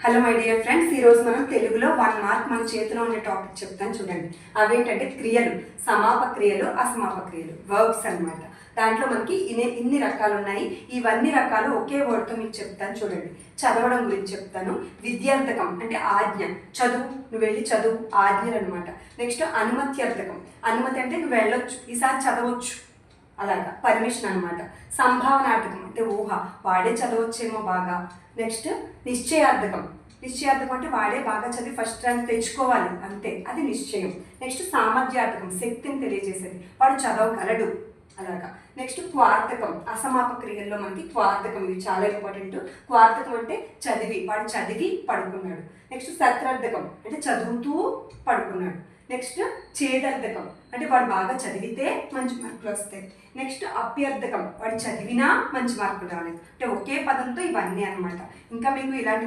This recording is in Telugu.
హలో మై డియర్ ఫ్రెండ్స్ ఈరోజు మనం తెలుగులో వన్ మార్క్ మన చేతిలో ఉండే టాపిక్ చెప్తాను చూడండి. అవేంటంటే క్రియలు సమాప క్రియలు అసమాప క్రియలు వర్బ్స్ అన్నమాట. దాంట్లో మనకి ఇన్ని ఇన్ని రకాలు ఉన్నాయి ఇవన్నీ రకాలు ఒకే వర్డ్తో మీకు చెప్తాను చూడండి. చదవడం గురించి చెప్తాను. విద్యార్థకం అంటే ఆజ్ఞ. చదువు నువ్వు వెళ్ళి చదువు ఆజ్ఞలు అనమాట నెక్స్ట్ అనుమత్యర్థకం. అనుమతి అంటే నువ్వు వెళ్ళొచ్చు. ఈసారి చదవచ్చు. అలాగా పర్మిషన్ అనమాట సంభావనాటకం అంటే ఊహ వాడే చదవచ్చేమో బాగా. నెక్స్ట్ నిశ్చయార్థకం. నిశ్చయార్థకం అంటే వాడే బాగా చదివి ఫస్ట్ ర్యాంక్ తెచ్చుకోవాలి అంతే. అది నిశ్చయం. నెక్స్ట్ సామర్థ్యార్థకం శక్తిని తెలియజేసేది. వాడు చదవగలడు. అలాగా. నెక్స్ట్ క్వార్థకం. అసమాప క్రియల్లో మనకి క్వార్థకం ఇది చాలా ఇంపార్టెంట్ క్వార్థకం అంటే చదివి వాడు చదివి పడుకున్నాడు. నెక్స్ట్ సత్రార్థకం. అంటే చదువుతూ పడుకున్నాడు. నెక్స్ట్ చేదర్థకం అంటే వాడు బాగా చదివితే మంచి మార్కులు వస్తాయి. నెక్స్ట్ అభ్యర్థకం వాడు చదివినా మంచి మార్కులు రాలేదు. అంటే ఒకే పదంతో ఇవన్నీ అన్నమాట. ఇంకా మీకు ఇలాంటివి